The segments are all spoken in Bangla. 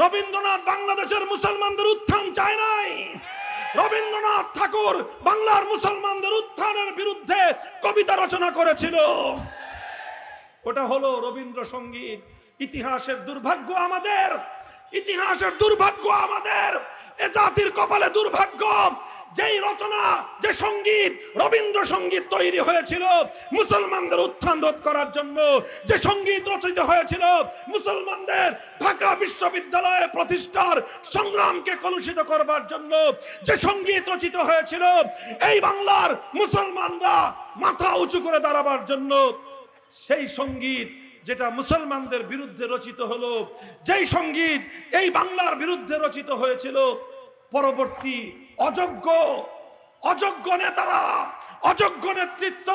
রবীন্দ্রনাথ বাংলাদেশের মুসলমানদের উত্থান চায় নাই। রবীন্দ্রনাথ ঠাকুর বাংলার মুসলমানদের উত্থানের বিরুদ্ধে কবিতা রচনা করেছিল। ওটা হলো রবীন্দ্রসঙ্গীত। ইতিহাসের দুর্ভাগ্য আমাদের। ইতিহাসের দুর্ভাগ্য আমাদের। এ জাতির কপালে দুর্ভাগ্য। যেই রচনা, যে সংগীত রবীন্দ্রসঙ্গীত তৈরি হয়েছিল, মুসলমানদের উত্থান রোধ করার জন্য যে সংগীত রচিত হয়েছিল, মুসলমানদের ঢাকা বিশ্ববিদ্যালয়ে প্রতিষ্ঠার সংগ্রামকে কলুষিত করবার জন্য যে সংগীত রচিত হয়েছিল, এই বাংলার মুসলমানরা মাথা উঁচু করে দাঁড়াবার জন্য সেই সংগীত যেটা মুসলমানদের বিরুদ্ধে রচিত হলো, যেই সংগীত এই বাংলার বিরুদ্ধে রচিত হয়েছিল, পরবর্তী অযোগ্য অযোগ্য নেতারা, অযোগ্য নেতৃত্ব,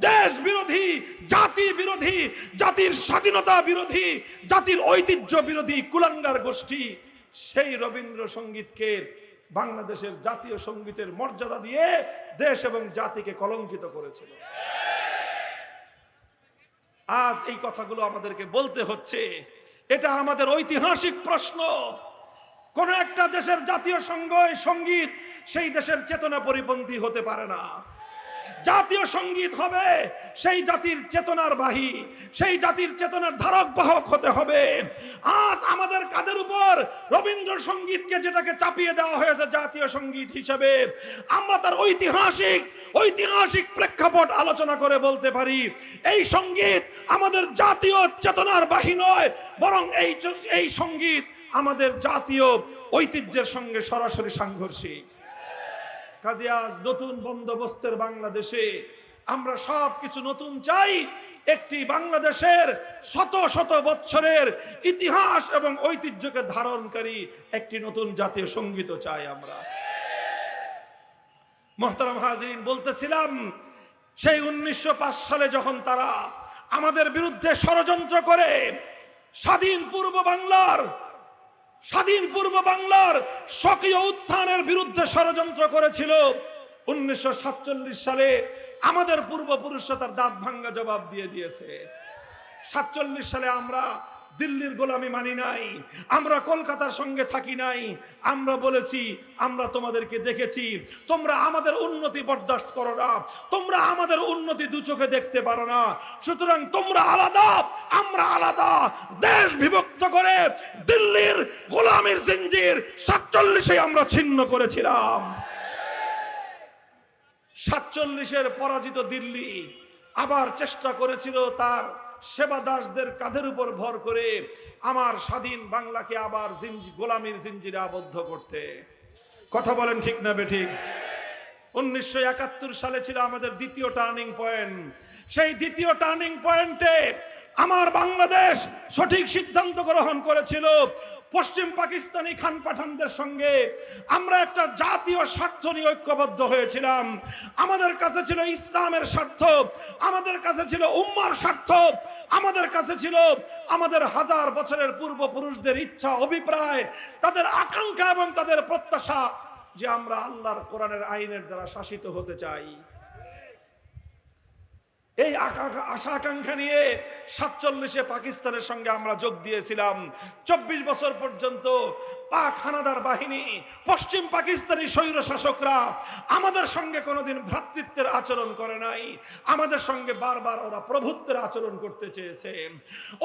দেশ বিরোধী, জাতি বিরোধী, জাতির স্বাধীনতা বিরোধী, জাতির ঐতিহ্য বিরোধী কুলাঙ্গার গোষ্ঠী, সেই রবীন্দ্রসঙ্গীতকে বাংলাদেশের জাতীয় সঙ্গীতের মর্যাদা দিয়ে দেশ এবং জাতিকে কলঙ্কিত করেছিল। আজ এই কথাগুলো আমাদেরকে বলতে হচ্ছে। এটা আমাদের ঐতিহাসিক প্রশ্ন। কোন একটা দেশের জাতীয় সঙ্গ সংগীত সেই দেশের চেতনা পরিপন্থী হতে পারে না। জাতীয় সংগীত হবে সেই জাতির চেতনার বাহী, সেই জাতির চেতনার ধারক বাহক হতে হবে। আজ আমাদের কাদের উপর রবীন্দ্রসঙ্গীতকে যেটাকে চাপিয়ে দেওয়া হয়েছে জাতীয় সংগীত হিসেবে, আমরা তার ঐতিহাসিক ঐতিহাসিক প্রেক্ষাপট আলোচনা করে বলতে পারি, এই সংগীত আমাদের জাতীয় চেতনার বাহী নয়, বরং এই এই সংগীত আমাদের জাতীয় ঐতিহ্যের সঙ্গে সরাসরি সাংঘর্ষিক। কাজে আজ নতুন বন্দোবস্তের বাংলাদেশে আমরা সব কিছু নতুন চাই। একটি বাংলাদেশের শত শত বছরের ইতিহাস এবং ঐতিহ্যকে ধারণকারী একটি নতুন জাতীয় সংগীত চাই আমরা। মোহতারাম হাজরিন, বলতেছিলাম, সেই উনিশশো পাঁচ সালে যখন তারা আমাদের বিরুদ্ধে ষড়যন্ত্র করে, স্বাধীন পূর্ব বাংলার স্বাধীন পূর্ব বাংলার স্বকীয় উত্থানের বিরুদ্ধে ষড়যন্ত্র করেছিল। উনিশশো সাতচল্লিশ সালে আমাদের পূর্বপুরুষরা তার দাঁত ভাঙ্গা জবাব দিয়ে দিয়েছে। সাতচল্লিশ সালে আমরা দিল্লির গোলামি মানি নাই, আমরা কলকাতার সঙ্গে থাকি নাই। আমরা বলেছি, আমরা তোমাদেরকে দেখেছি, তোমরা আমাদের উন্নতি বরদাস্ত করো না, তোমরা আমাদের উন্নতি দু চোখে দেখতে পারো না। সুতরাং তোমরা আলাদা, আমরা আলাদা। দেশ বিভক্ত করে দিল্লির গোলামির জিঞ্জির সাতচল্লিশে আমরা ছিন্ন করেছিলাম। সাতচল্লিশের পরাজিত দিল্লি আবার চেষ্টা করেছিল তার সেবা দাসদের কাঁধের উপর ভর করে আমার স্বাধীন বাংলাকে আবার গোলামির জিঞ্জিরে আবদ্ধ করতে। কথা বলেন ঠিক না বেঠিক? উনিশশো একাত্তর সালে ছিল আমাদের দ্বিতীয় টার্নিং পয়েন্ট। সেই দ্বিতীয় টার্নিং পয়েন্টে আমার বাংলাদেশ সঠিক সিদ্ধান্ত গ্রহণ করেছিল। পশ্চিম পাকিস্তানি খান পাঠানদের সঙ্গে আমরা একটা জাতীয় স্বার্থ নিয়ে ঐক্যবদ্ধ হয়েছিলাম। আমাদের কাছে ছিল ইসলামের স্বার্থ, আমাদের কাছে ছিল উম্মার স্বার্থ, আমাদের কাছে ছিল আমাদের হাজার বছরের পূর্বপুরুষদের ইচ্ছা, অভিপ্রায়, তাদের আকাঙ্ক্ষা এবং তাদের প্রত্যাশা যে আমরা আল্লাহর কোরআনের আইনের দ্বারা শাসিত হতে চাই। এই আশা আকাঙ্ক্ষা নিয়ে সাতচল্লিশে পাকিস্তানের সঙ্গে আমরা যোগ দিয়েছিলাম। চব্বিশ বছর পর্যন্ত পাক হানাদার বাহিনী, পশ্চিম পাকিস্তানি স্বৈর শাসকরা আমাদের সঙ্গে কোনোদিন ভ্রাতৃত্বের আচরণ করে নাই। আমাদের সঙ্গে বারবার ওরা প্রভুত্বের আচরণ করতে চেয়েছে।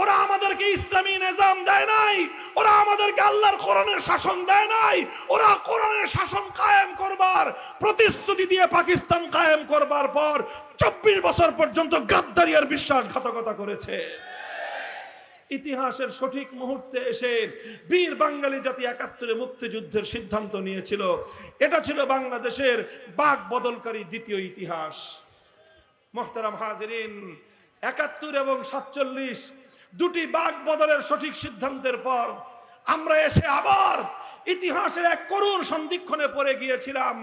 ওরা আমাদেরকে ইসলামী নিজাম দেয় নাই, ওরা আমাদেরকে আল্লাহর কোরআনের শাসন দেয় নাই, ওরা কোরআনের শাসন কায়েম করবার, প্রতিশ্রুতি দিয়ে পাকিস্তান কায়েম করবার পর চব্বিশ বছর পর্যন্ত গাদ্দারি আর বিশ্বাসঘাতকতা করেছে। ইতিহাসের সঠিক মুহূর্তে এসে বীর বাঙালি জাতি একাত্তরে মুক্তিযুদ্ধের সিদ্ধান্ত নিয়েছিল। এটা ছিল বাংলাদেশের বাক বদলকারী দ্বিতীয় ইতিহাস। মোহতারাম হাজরিন, একাত্তর এবং সাতচল্লিশ দুটি বাক বদলের সঠিক সিদ্ধান্তের পর আমরা এসে আবার ইতিহাসের এক করুণ সন্ধিক্ষণে পড়ে গিয়েছিলাম।